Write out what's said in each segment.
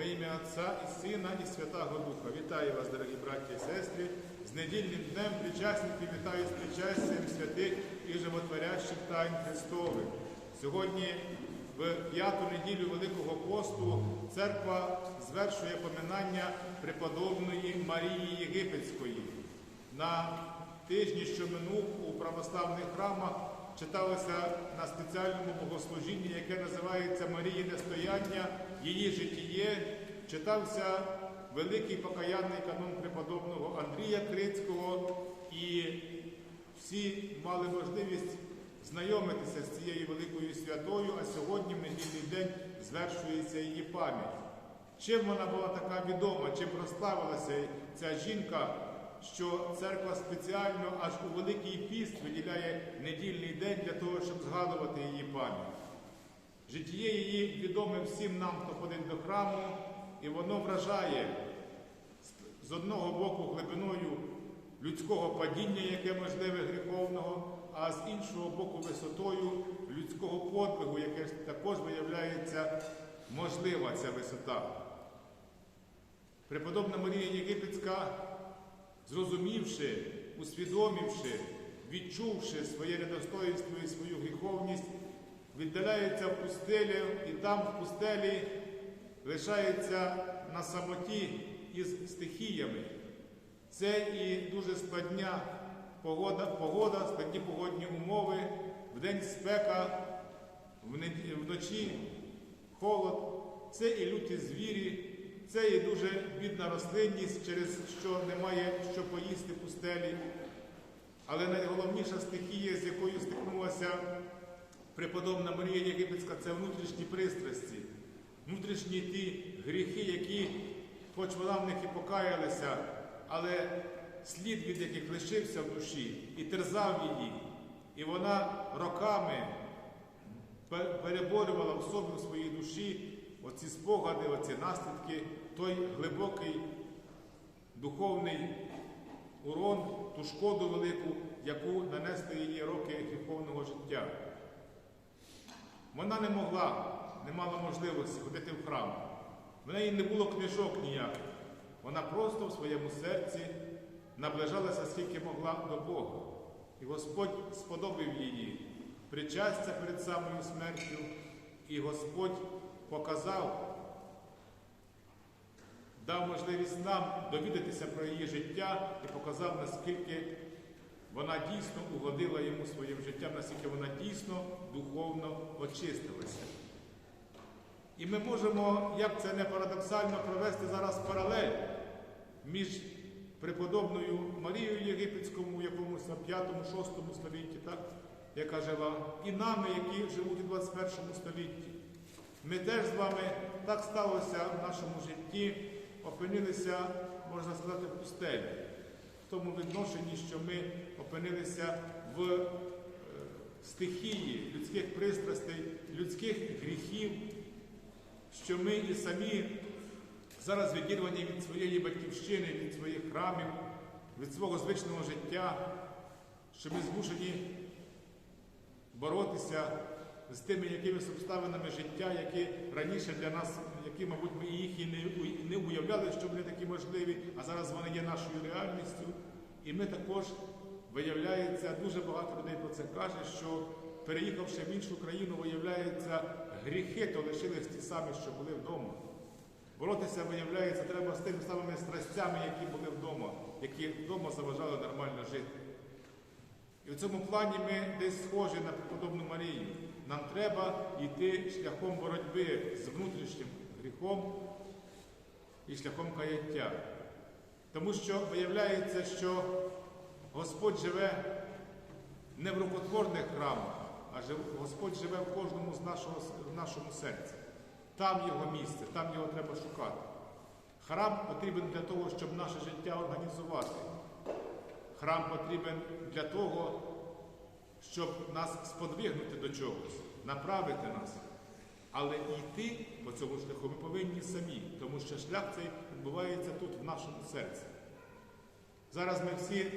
Во ім'я Отця і Сина, і Святого Духа. Вітаю вас, дорогі браті і сестри, з недільним днем причасників вітаю з причастям святих і животворящих тайн Христових. Сьогодні, в п'яту неділю Великого посту, церква звершує поминання преподобної Марії Єгипетської. На тижні, що минув у православних храмах, читалося на спеціальному богослужінні, яке називається Маріїне стояння, її житіє, читався великий покаянний канон преподобного Андрія Крицького, і всі мали можливість знайомитися з цією великою святою, а сьогодні, в недільний день, звершується її пам'ять. Чим вона була така відома, чим прославилася ця жінка, що церква спеціально аж у Великий піст виділяє недільний день для того, щоб згадувати її пам'ять. Життя її відоме всім нам, хто ходить до храму, і воно вражає з одного боку глибиною людського падіння, яке можливе гріховного, а з іншого боку висотою людського подвигу, яке також виявляється можлива ця висота. Преподобна Марія Єгипетська, зрозумівши, усвідомивши, відчувши своє недостоїнство і свою гріховність, віддаляється в пустелю і там в пустелі лишається на самоті із стихіями. Це і дуже складня погода, погода складні погодні умови, вдень спека, вночі холод, це і люті звірі, це і дуже бідна рослинність, через що немає що поїсти пустелі. Але найголовніша стихія, з якою стикнулася преподобна Марія Єгипетська, це внутрішні пристрасті, внутрішні ті гріхи, які, хоч вона в них і покаялася, але слід від яких лишився в душі і терзав її. І вона роками переборювала в собі в своїй душі оці спогади, оці наслідки, той глибокий духовний урон, ту шкоду велику, яку нанесли її роки гріховного життя. Вона не могла, не мала можливості ходити в храм. В неї не було книжок ніяких. Вона просто в своєму серці наближалася, скільки могла до Бога. І Господь сподобав її причастя перед самою смертю, і Господь показав, дав можливість нам довідатися про її життя і показав, наскільки вона дійсно угодила йому своїм життям, наскільки вона дійсно духовно очистилася. І ми можемо, як це не парадоксально, провести зараз паралель між преподобною Марією Єгипетському в якомусь 5-6 столітті, так, яка жила, і нами, які живуть у 21 столітті. Ми теж з вами так сталося в нашому житті, опинилися, можна сказати, в пустелі, в тому відношенні, що ми опинилися в е, стихії людських пристрастей, людських гріхів, що ми і самі зараз відірвані від своєї батьківщини, від своїх храмів, від свого звичного життя, що ми змушені боротися з тими якимись обставинами життя, які раніше для нас, які, мабуть, ми їх і не уявляли, що вони такі можливі, а зараз вони є нашою реальністю. І ми також, виявляється, дуже багато людей про це каже, що переїхавши в іншу країну, виявляється, гріхи то лишились ті самі, що були вдома. Боротися, виявляється, треба з тими самими страстями, які були вдома, які вдома заважали нормально жити. І в цьому плані ми десь схожі на преподобну Марію. Нам треба йти шляхом боротьби з внутрішнім гріхом і шляхом каяття. Тому що виявляється, що Господь живе не в рукотворних храмах, а Господь живе в кожному з нашого, в нашому серці. Там його місце, там його треба шукати. Храм потрібен для того, щоб наше життя організувати. Храм потрібен для того, щоб нас сподвигнути до чогось, направити нас. Але йти по цьому шляху. Ми повинні самі, тому що шлях цей відбувається тут, в нашому серці. Зараз ми всі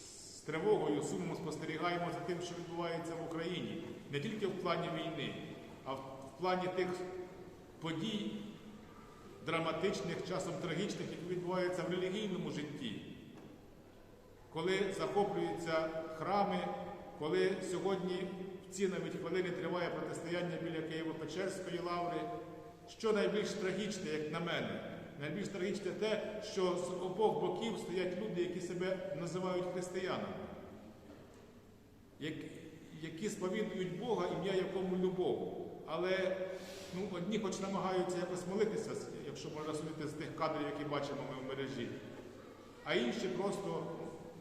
з тривогою, сумом спостерігаємо за тим, що відбувається в Україні, не тільки в плані війни, а в плані тих подій, драматичних, часом трагічних, які відбуваються в релігійному житті, коли захоплюються храми, коли сьогодні ці навіть хвилини триває протистояння біля Києво-Печерської лаври. Що найбільш трагічне, як на мене, найбільш трагічне те, що з обох боків стоять люди, які себе називають християнами, які сповідують Бога, ім'я якому любов. Але ну, одні хоч намагаються якось молитися, якщо можна судити з тих кадрів, які бачимо ми в мережі, а інші просто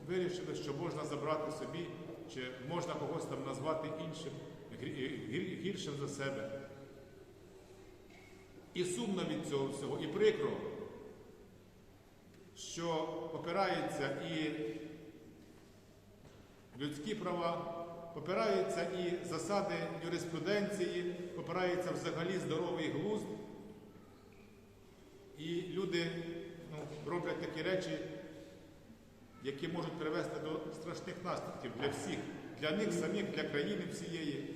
вирішили, що можна забрати собі, чи можна когось там назвати іншим, гір- гіршим за себе. І сумно від цього всього, і прикро, що попираються і людські права, попираються і засади юриспруденції, попирається взагалі здоровий глузд. І люди ну, роблять такі речі, які можуть привести до страшних наслідків для всіх, для них самих, для країни всієї.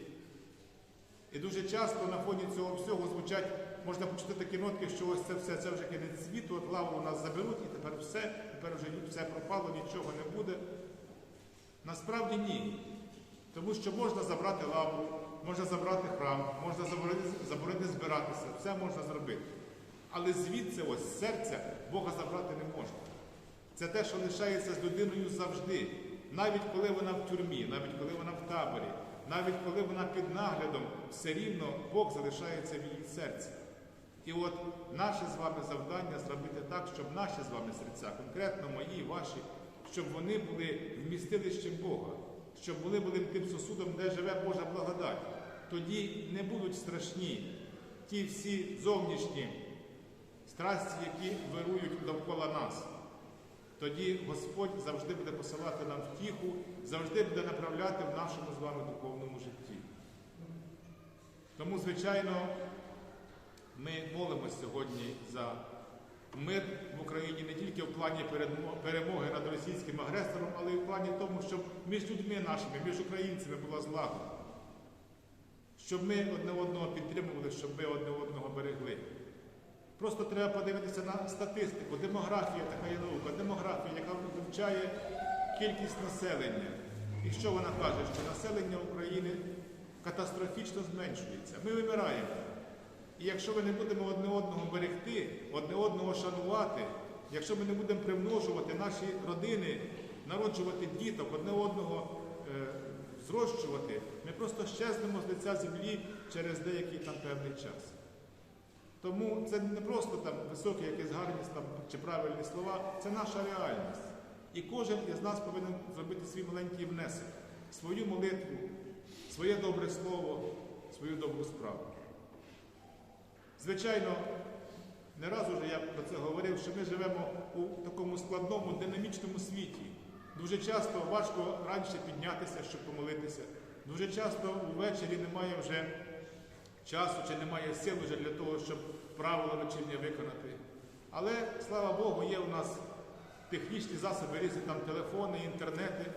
І дуже часто на фоні цього всього звучать, можна почути такі нотки, що ось це все, це вже кінець світу, от лаву у нас заберуть, і тепер все, тепер вже все пропало, нічого не буде. Насправді ні. Тому що можна забрати лаву, можна забрати храм, можна заборонити, заборонити збиратися, все можна зробити. Але звідси, ось серця, Бога забрати не можна. Це те, що лишається з людиною завжди, навіть коли вона в тюрмі, навіть коли вона в таборі, навіть коли вона під наглядом, все рівно Бог залишається в її серці. І от наше з вами завдання зробити так, щоб наші з вами серця, конкретно мої, ваші, щоб вони були вмістилищем Бога, щоб вони були тим сосудом, де живе Божа благодать. Тоді не будуть страшні ті всі зовнішні страсті, які вирують довкола нас. Тоді Господь завжди буде посилати нам втіху, завжди буде направляти в нашому з вами духовному житті. Тому, звичайно, ми молимося сьогодні за мир в Україні не тільки в плані перемоги над російським агресором, але й в плані тому, щоб між людьми нашими, між українцями була злагода. Щоб ми одне одного підтримували, щоб ми одне одного берегли. Просто треба подивитися на статистику. Демографія така є наука, демографія, яка вивчає кількість населення. І що вона каже? Що населення України катастрофічно зменшується. Ми вимираємо. І якщо ми не будемо одне одного берегти, одне одного шанувати, якщо ми не будемо примножувати наші родини, народжувати діток, одне одного е, зрощувати, ми просто щезнемо з лиця землі через деякий там певний час. Тому це не просто там високі якісь гарні там, чи правильні слова, це наша реальність. І кожен із нас повинен зробити свій маленький внесок, свою молитву, своє добре слово, свою добру справу. Звичайно, не раз уже я про це говорив, що ми живемо у такому складному, динамічному світі. Дуже часто важко раніше піднятися, щоб помолитися. Дуже часто ввечері немає вже часу чи немає сил вже для того, щоб правила вечірнє виконати. Але, слава Богу, є у нас технічні засоби, різні там телефони, інтернети.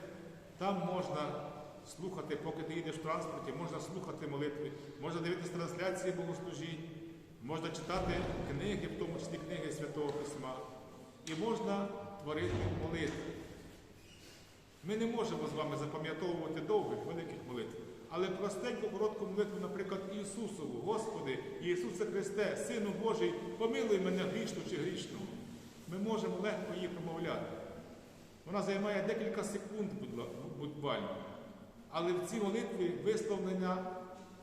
Там можна слухати, поки ти їдеш в транспорті, можна слухати молитви, можна дивитися трансляції богослужінь, можна читати книги, в тому числі книги Святого Письма, і можна творити молитви. Ми не можемо з вами запам'ятовувати довгих, великих молитв. Але простеньку, коротку молитву, наприклад, Ісусову, Господи, Ісусе Христе, Сину Божий, помилуй мене грішну чи грішну. Ми можемо легко її промовляти. Вона займає декілька секунд будла- буквально. Але в цій молитві висловлення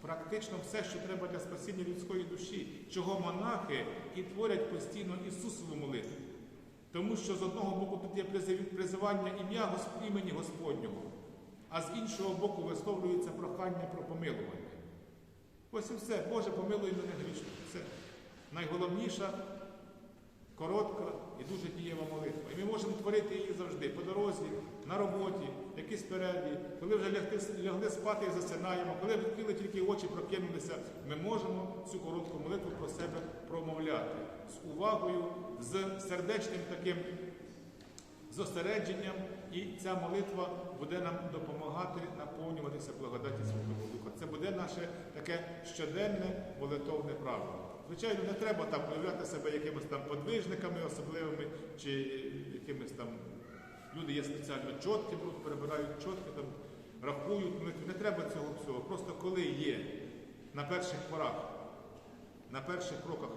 практично все, що треба для спасіння людської душі, чого монахи і творять постійно Ісусову молитву. Тому що з одного боку тут є призивання ім'я імені Господнього, а з іншого боку висловлюється прохання про помилування. Ось і все. Боже, помилуй мене грішно. Це найголовніша, коротка і дуже дієва молитва. І ми можемо творити її завжди, по дорозі, на роботі, якісь перерві, коли вже лягти, лягли спати і засинаємо, коли відкрили тільки очі, прокинулися, ми можемо цю коротку молитву про себе промовляти з увагою, з сердечним таким зосередженням і ця молитва буде нам допомагати наповнюватися благодаті Святого Духа. Це буде наше таке щоденне молитовне правило. Звичайно, не треба там уявляти себе якимись там подвижниками особливими чи якимись там люди є спеціально чотки, перебирають чотки, там рахують. Не треба цього всього. Просто коли є на перших порах, на перших кроках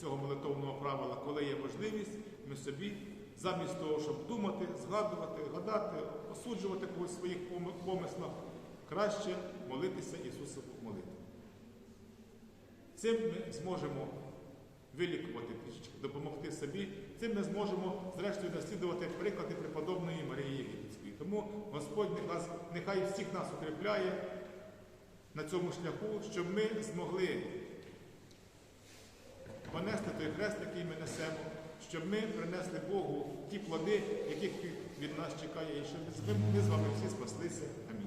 цього молитовного правила, коли є можливість, ми собі замість того, щоб думати, згадувати, гадати, осуджувати когось в своїх помислах, краще молитися Ісусову молитву. Цим ми зможемо вилікувати допомогти собі. Цим ми зможемо, зрештою, наслідувати приклади преподобної Марії Єгипетської. Тому Господь нехай, нехай всіх нас укріпляє на цьому шляху, щоб ми змогли понести той хрест, який ми несемо, щоб ми принесли Богу ті плоди, яких від нас чекає, і щоб ми з вами всі спаслися. Амінь.